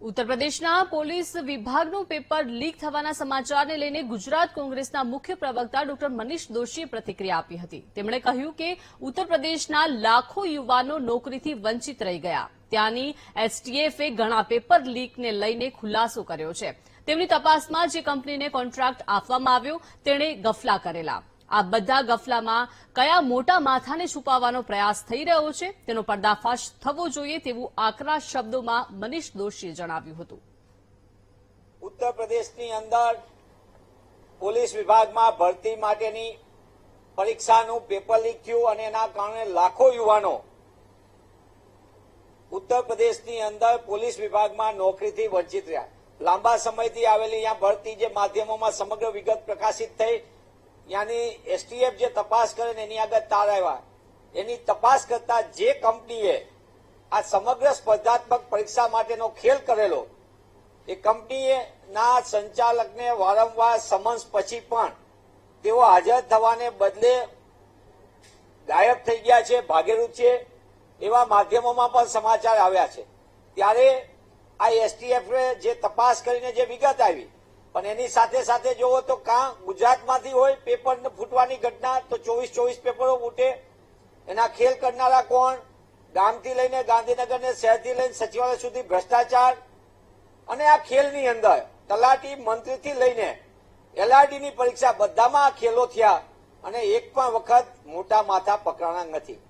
ઉત્તર પ્રદેશના પોલીસ વિભાગનું પેપર લીક થવાના સમાચારને લઈને ગુજરાત કોંગ્રેસના મુખ્ય પ્રવક્તા ડોક્ટર મનીષ દોશીએ પ્રતિક્રિયા આપી હતી. તેમણે કહ્યું કે ઉત્તર પ્રદેશના લાખો યુવાનો નોકરીથી વંચિત રહી ગયા. ત્યાંની એસટીએફે ઘણા પેપર લીકને લઈને ખુલાસો કર્યો છે. તેમની તપાસમાં જે કંપનીને કોન્ટ્રાક્ટ આપવામાં આવ્યો, તેણે ગફલા કરેલા. આ બધા ગફલામાં કયા મોટા માથાને છુપાવવાનો પ્રયાસ થઈ રહ્યો છે? તેનો પર્દાફાશ થવો જોઈએ તેવું આકરા શબ્દોમાં મનીષ દોશીએ જણાવ્યું હતું. ઉત્તર પ્રદેશની અંદર પોલીસ વિભાગમાં ભરતી માટેની પરીક્ષાનું પેપર લીક થયું અને એના કારણે લાખો યુવાનો ઉત્તર પ્રદેશની અંદર પોલીસ વિભાગમાં નોકરીથી વંચિત રહ્યા. લાંબા સમયથી આવેલી અહીંયા ભરતી જે માધ્યમોમાં સમગ્ર વિગત પ્રકાશિત થઈ ત્યાંની એસટીએફ જે તપાસ કરે ને એની આગળ તાર આવ્યા. એની તપાસ કરતા જે કંપનીએ આ સમગ્ર સ્પર્ધાત્મક પરીક્ષા માટેનો ખેલ કરેલો, એ કંપનીના સંચાલકને વારંવાર સમન્સ પછી પણ તેઓ હાજર થવાને બદલે ગાયબ થઈ ગયા છે, ભાગેરૂપ છે, એવા માધ્યમોમાં પણ સમાચાર આવ્યા છે. ત્યારે આ એસટીએફ જે તપાસ કરીને જે વિગત આવી પણ એની સાથે સાથે જોવો તો કાં ગુજરાતમાંથી હોય પેપર ફૂટવાની ઘટના, તો ચોવીસ ચોવીસ પેપરો ફૂટે. એના ખેલ કરનારા કોણ? ગામથી લઈને ગાંધીનગર ને શહેરથી લઈને સચિવાલય સુધી ભ્રષ્ટાચાર. અને આ ખેલની અંદર તલાટી મંત્રીથી લઈને એલઆરડીની પરીક્ષા બધામાં આ ખેલો થયા. અને એક પણ વખત મોટા માથા પકડાણા નથી.